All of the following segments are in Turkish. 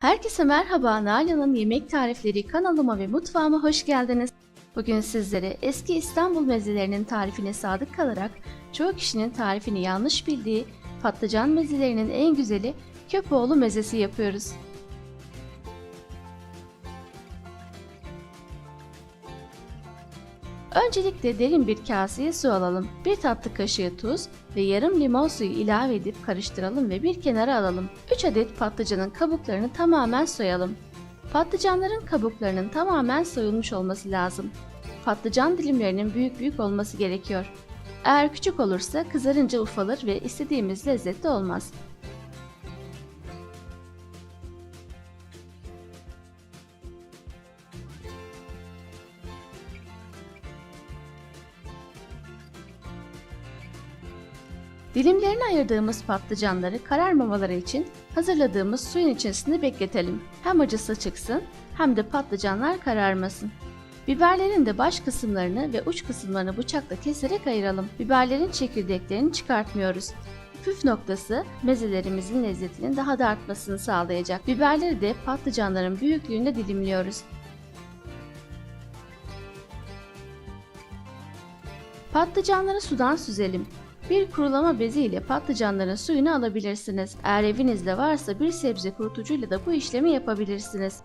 Herkese merhaba, Nalan'ın Yemek Tarifleri kanalıma ve mutfağıma hoş geldiniz. Bugün sizlere eski İstanbul mezelerinin tarifine sadık kalarak çoğu kişinin tarifini yanlış bildiği patlıcan mezelerinin en güzeli köpoğlu mezesi yapıyoruz. Öncelikle derin bir kaseye su alalım. Bir tatlı kaşığı tuz ve yarım limon suyu ilave edip karıştıralım ve bir kenara alalım. 3 adet patlıcanın kabuklarını tamamen soyalım. Patlıcanların kabuklarının tamamen soyulmuş olması lazım. Patlıcan dilimlerinin büyük büyük olması gerekiyor. Eğer küçük olursa kızarınca ufalır ve istediğimiz lezzette olmaz. Dilimlerine ayırdığımız patlıcanları kararmamaları için hazırladığımız suyun içerisinde bekletelim. Hem acısı çıksın hem de patlıcanlar kararmasın. Biberlerin de baş kısımlarını ve uç kısımlarını bıçakla keserek ayıralım. Biberlerin çekirdeklerini çıkartmıyoruz. Püf noktası mezelerimizin lezzetinin daha da artmasını sağlayacak. Biberleri de patlıcanların büyüklüğünde dilimliyoruz. Patlıcanları sudan süzelim. Bir kurulama bezi ile patlıcanların suyunu alabilirsiniz. Eğer evinizde varsa bir sebze kurutucuyla da bu işlemi yapabilirsiniz.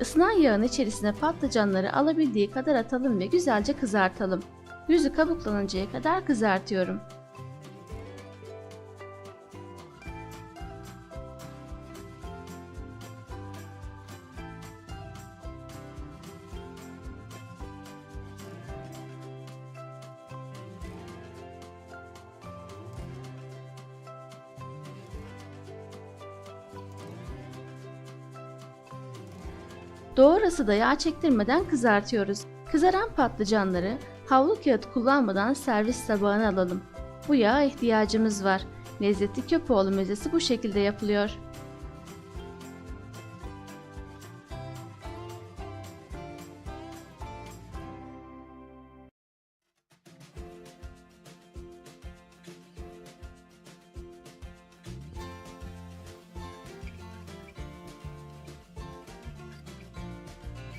Isınan yağın içerisine patlıcanları alabildiği kadar atalım ve güzelce kızartalım. Yüzü kabuklanıncaya kadar kızartıyorum. Doğrası da yağ çektirmeden kızartıyoruz. Kızaran patlıcanları havlu kağıt kullanmadan servis tabağına alalım. Bu yağa ihtiyacımız var. Lezzetli köpoğlu mezesi bu şekilde yapılıyor.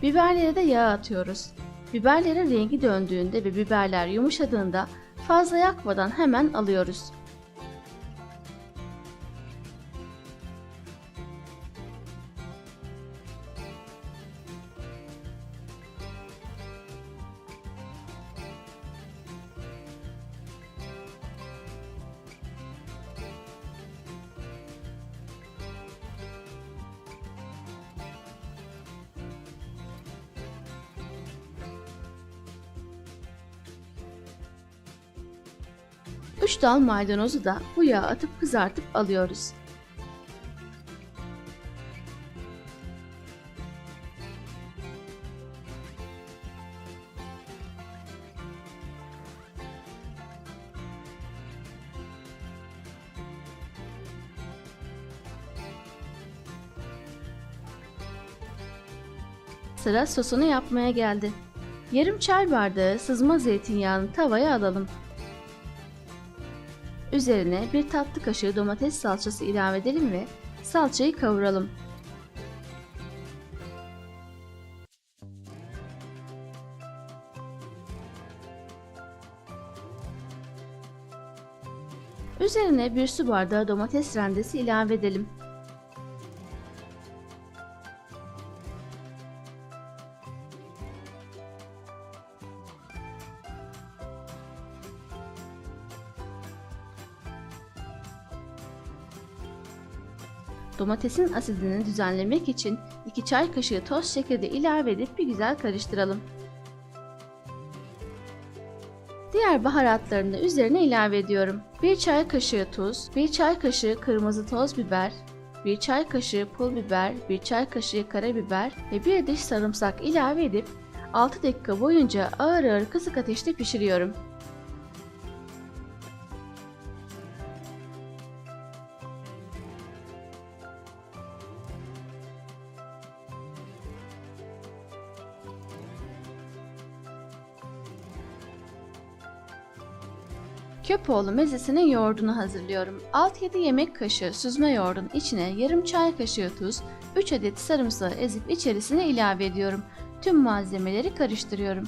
Biberlere de yağ atıyoruz. Biberlerin rengi döndüğünde ve biberler yumuşadığında fazla yakmadan hemen alıyoruz. Üç dal maydanozu da bu yağa atıp kızartıp alıyoruz. Sıra sosunu yapmaya geldi. Yarım çay bardağı sızma zeytinyağını tavaya alalım. Üzerine bir tatlı kaşığı domates salçası ilave edelim ve salçayı kavuralım. Üzerine bir su bardağı domates rendesi ilave edelim. Domatesin asidini düzenlemek için 2 çay kaşığı toz şekeri ilave edip bir güzel karıştıralım. Diğer baharatlarını da üzerine ilave ediyorum. 1 çay kaşığı tuz, 1 çay kaşığı kırmızı toz biber, 1 çay kaşığı pul biber, 1 çay kaşığı karabiber ve 1 diş sarımsak ilave edip 6 dakika boyunca ağır ağır kısık ateşte pişiriyorum. Köpoğlu mezesinin yoğurdunu hazırlıyorum. 6-7 yemek kaşığı süzme yoğurdun içine yarım çay kaşığı tuz, 3 adet sarımsağı ezip içerisine ilave ediyorum. Tüm malzemeleri karıştırıyorum.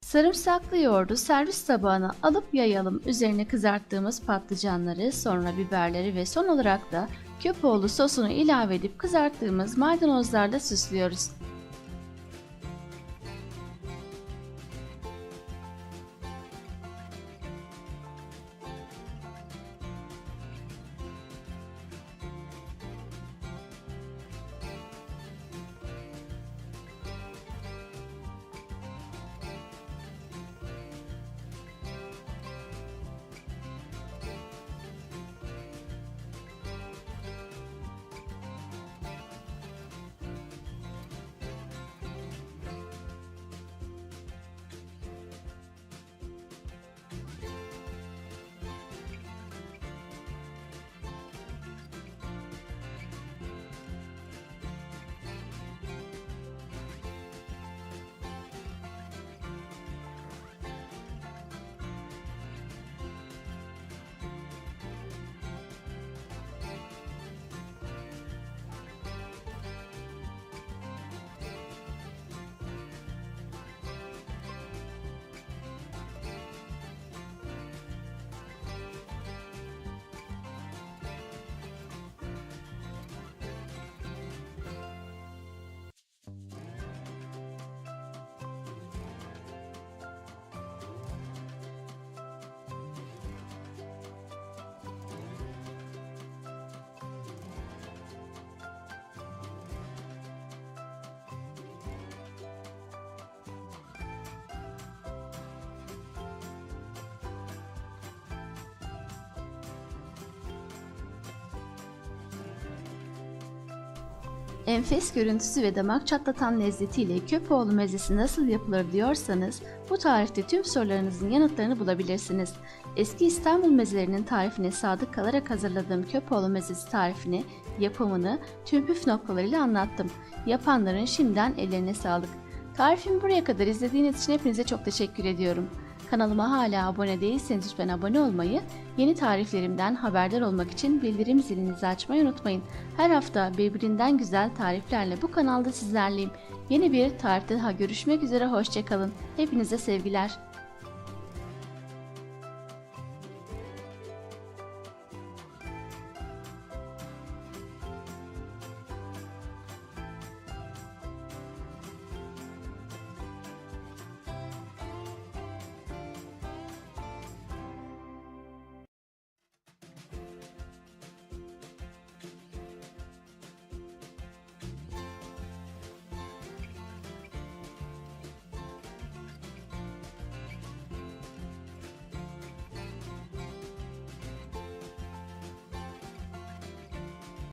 Sarımsaklı yoğurdu servis tabağına alıp yayalım. Üzerine kızarttığımız patlıcanları, sonra biberleri ve son olarak da köpoğlu sosunu ilave edip kızarttığımız maydanozlarla süslüyoruz. Enfes görüntüsü ve damak çatlatan lezzetiyle Köpoğlu mezesi nasıl yapılır diyorsanız bu tarifte tüm sorularınızın yanıtlarını bulabilirsiniz. Eski İstanbul mezelerinin tarifine sadık kalarak hazırladığım Köpoğlu mezesi tarifini, yapımını tüm püf noktalarıyla anlattım. Yapanların şimdiden ellerine sağlık. Tarifimi buraya kadar izlediğiniz için hepinize çok teşekkür ediyorum. Kanalıma hala abone değilseniz lütfen abone olmayı, yeni tariflerimden haberdar olmak için bildirim zilinizi açmayı unutmayın. Her hafta birbirinden güzel tariflerle bu kanalda sizlerleyim. Yeni bir tarifte daha görüşmek üzere, hoşçakalın. Hepinize sevgiler.